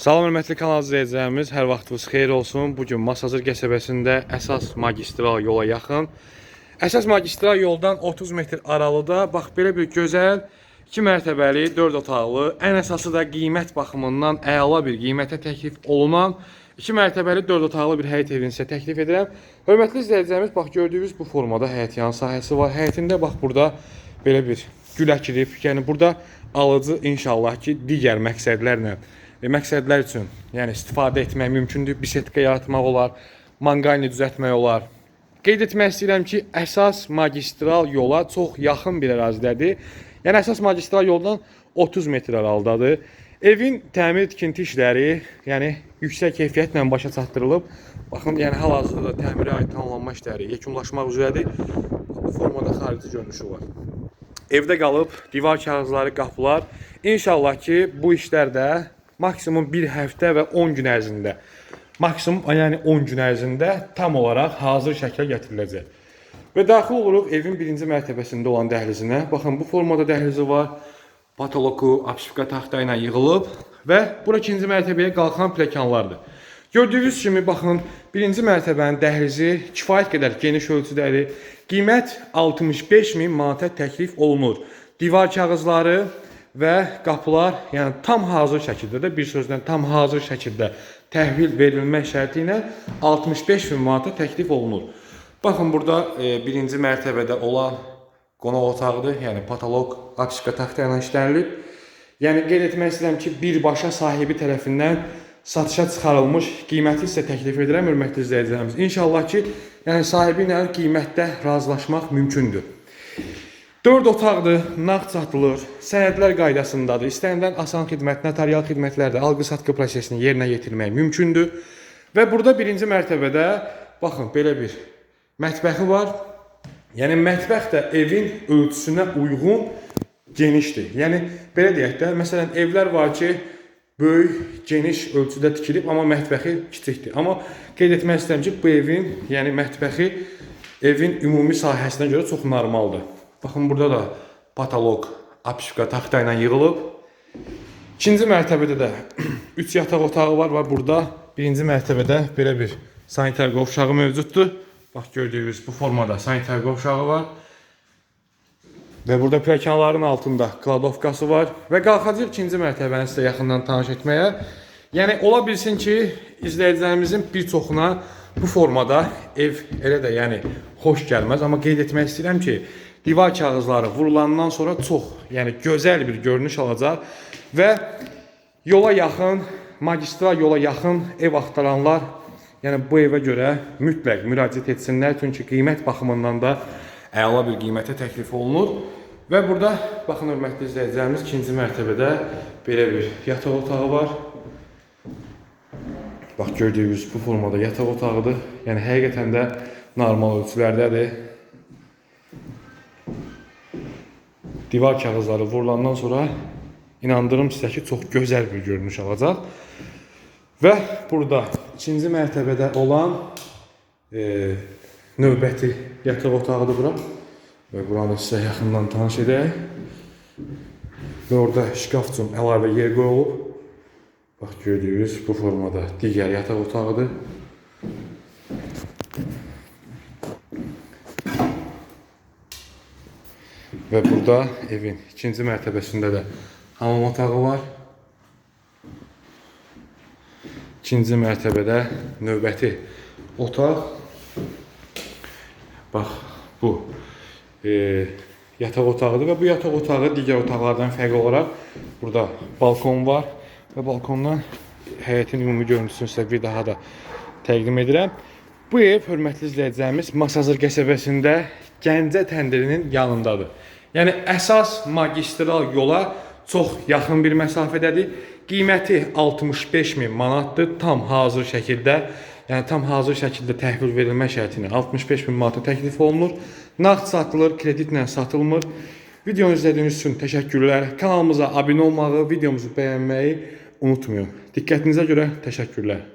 Salam hörmətli kanal izləyicilərimiz, hər vaxtınız xeyir olsun. Bu gün Masazır qəsəbəsində əsas magistral yola yaxın. Əsas magistral yoldan 30 metr aralıda bax belə bir gözəl 2 mərtəbəli, 4 otaqlı, ən əsası da qiymət baxımından əla bir qiymətə təklif olunan 2 mərtəbəli, 4 otaqlı bir həyət evini sizə təklif edirəm. Hörmətli izləyicilərimiz, bax gördüyünüz bu formada həyət yan sahəsi var. Həyətində bax burada belə bir gül əkilib. Yəni burada alıcı inşallah ki, digər məqsədlərlə məqsədlər üçün, yəni istifadə etmək mümkündür. Bisetka yaratmaq olar, manqalini düzəltmək olar. Qeyd etmək istəyirəm ki, əsas magistral yola çox yaxın bir ərazidədir. Yəni əsas magistral yoldan 30 metr aralıdadır. Evin təmir tikinti işləri, yəni yüksək keyfiyyətlə başa çatdırılıb. Baxın, yəni hal-hazırda təmirə aid tamamlanma işləri yekunlaşmaq üzrədir. Bu formada xarici görünüşü var. Evdə qalıb divar kağızları, qapılar. İnşallah ki, bu işlər də maksimum 1 həftə və 10 gün ərzində, maksimum yəni 10 gün ərzində tam olaraq hazır şəklə gətiriləcək. Və daxil oluruq evin birinci mərtəbəsində olan dəhlizinə. Baxın, bu formada dəhlizi var. Patoloku apşifka taxta ilə yığılıb və bura ikinci mərtəbəyə qalxan plekanlardır. Gördüyünüz kimi baxın, birinci mərtəbənin dəhlizi kifayət qədər geniş ölçüdədir. Qiymət 65 min manata təklif olunur. Divar kağızları və qapılar, yəni tam hazır şəkildə də bir sözlə tam hazır şəkildə təhvil verilmək şərti ilə 65 min manata təklif olunur. Baxın burada e, birinci mərtəbədə olan qonaq otağıdır, yəni patoloq apsika taxta ilə işlənilib. Yəni qeyd etmək istəyirəm ki, birbaşa sahibi tərəfindən satışa çıxarılmış qiyməti sizə təklif edirəm hörmətli izləyicilərimiz. İnşallah ki, yəni sahibi ilə qiymətdə razılaşmaq mümkündür. 4 otaqdır, nağd satılır, sənədlər qaydasındadır. İstənilən asan xidmət, notarial xidmətlərdə alqı-satqı prosesini yerinə yetirmək mümkündür. Və burada birinci mərtəbədə baxın belə bir mətbəxi var. Yəni mətbəx də evin ölçüsünə uyğun genişdir. Yəni belə deyək də, məsələn, evlər var ki, böyük, geniş ölçüdə tikilib, amma mətbəxi kiçikdir. Amma qeyd etmək istəyirəm ki, bu evin, yəni mətbəxi evin ümumi sahəsinə görə çox normaldır. Baxın burada da patoloq apşifka taxta ilə yığılıb. İkinci mərtəbədə də 3 yataq otağı var və burada birinci mərtəbədə belə bir sanitar qovşağı mövcuddur. Bax gördüyünüz bu formada sanitar qovşağı var. Və burada pləkanların altında kladovkası var və qalxacaq ikinci mərtəbəni sizə yaxından tanış etməyə. Yəni ola bilsin ki, izləyicilərimizin bir çoxuna bu formada ev elə də yəni xoş gəlməz, amma qeyd etmək istəyirəm ki, divar kağızları vurulandan sonra çox, yəni gözəl bir görünüş alacaq və yola yaxın, magistral yola yaxın ev axtaranlar yəni bu evə görə mütləq müraciət etsinlər, çünki qiymət baxımından da əla bir qiymətə təklif olunur. Və burada baxın hörmətli izləyicilərimiz ikinci mərtəbədə belə bir yataq otağı var. Bax gördüyünüz bu formada yataq otağıdır. Yəni həqiqətən də normal ölçülərdədir. Divar kağızları vurulandan sonra inandırım sizə ki, çox gözəl bir görünüş alacaq. Və burada ikinci mərtəbədə olan e, növbəti yataq otağıdır bura. Və buranı sizə yaxından tanış edək. Və orada şkaf üçün əlavə yer qoyulub. Bax gördüyünüz bu formada digər yataq otağıdır. Və burada evin ikinci mərtəbəsində də hamam otağı var. İkinci mərtəbədə növbəti otaq. Bax bu e, yataq otağıdır və bu yataq otağı digər otaqlardan fərqli olaraq burada balkon var və balkondan həyətin ümumi görüntüsünü sizə bir daha da təqdim edirəm. Bu ev hörmətli izləyicilərimiz Masazır qəsəbəsində Gəncə təndirinin yanındadır. Yəni əsas magistral yola çox yaxın bir məsafədədir. Qiyməti 65 min manatdır tam hazır şəkildə. Yəni tam hazır şəkildə təhvil verilmə şərti ilə 65 min manata təklif olunur. Nağd satılır, kreditlə satılmır. Videonu izlədiyiniz üçün təşəkkürlər. Kanalımıza abunə olmağı, videomuzu bəyənməyi unutmayın. Diqqətinizə görə təşəkkürlər.